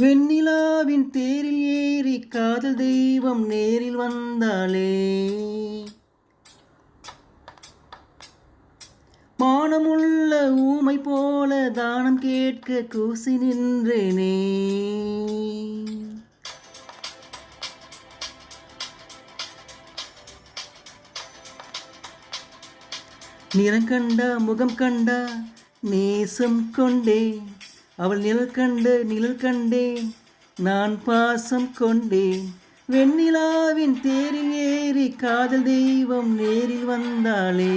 வெண்ணிலாவின் தேரில் ஏறி காதல் தெய்வம் நேரில் வந்தாலே மானமுள்ள ஊமை போல தானம் கேட்க கூசி நின்றேனே. நிறம் கண்டா முகம் கண்டா நேசம் கொண்டே. அவள் நிழல் கண்டு நிழல் கண்டேன். நான் பாசம் கொண்டேன். வெண்ணிலாவின் தேரில் ஏறி காதல் தெய்வம் நேரில் வந்தாளே.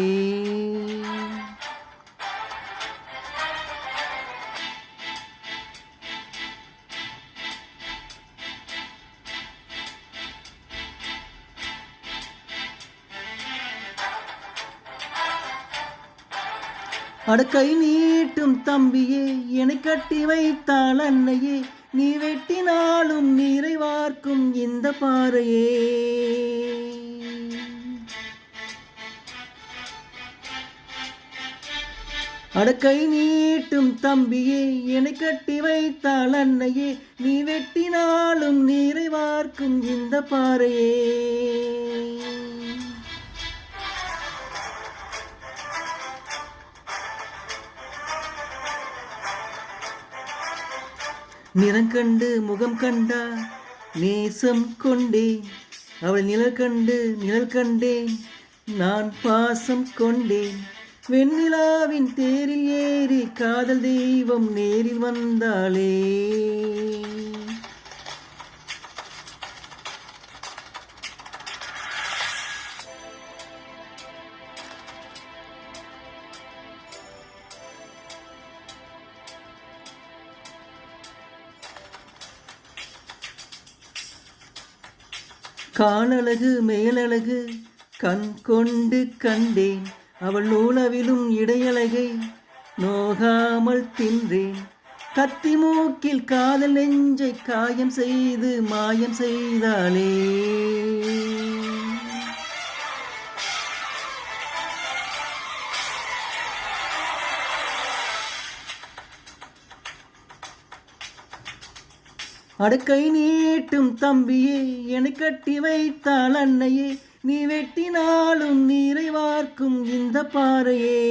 அடக்கை நீட்டும் தம்பியே என்னை கட்டி வைத்தாள் அன்னையே. நீ வெட்டினாலும் நீரை வார்க்கும் இந்த பாறையே. அடக்கை நீட்டும் தம்பியே என்னை கட்டி வைத்தாள் அன்னையே. நீ வெட்டினாலும் நீரை வார்க்கும் இந்த பாறையே. நிறங்கண்டு முகம் கண்டா நேசம் கொண்டேன் அவள் நிழல் கண்டு நிழல் கண்டேன் நான் பாசம் கொண்டேன். வெண்ணிலாவின் தேரில் ஏறி காதல் தெய்வம் நேரில் வந்தாளே. காலழகு மேலழகு கண் கொண்டு கண்டேன். அவள் நூலவிலும் இடையழகை நோகாமல் தின்றேன். கத்தி மூக்கில் காதல் நெஞ்சை காயம் செய்து மாயம் செய்தாளே. அடுக்கை நீட்டும் தம்பியே என கட்டி வைத்தாள் அன்னையே. நீ வெட்டினாலும் நீரை வார்க்கும் இந்த பாறையே.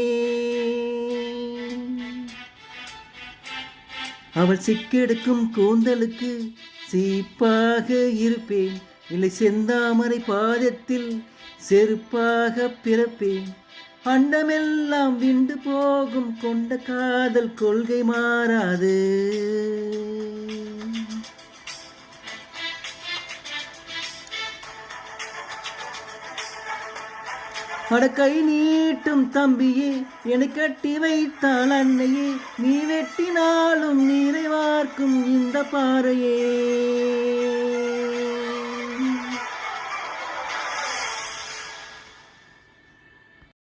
அவள் சிக்கெடுக்கும் கூந்தலுக்கு சீப்பாக இருப்பேன். இல்லை செந்தாமரை பாதத்தில் செருப்பாக பிறப்பேன். அண்டமெல்லாம் விண்டு போகும் கொண்ட காதல் கொள்கை மாறாது. அடக்கை நீட்டும் தம்பியே என கட்டி வைத்தாள் அன்னையே. நீ வெட்டினாலும் நீரை வார்க்கும் இந்த பாறையே.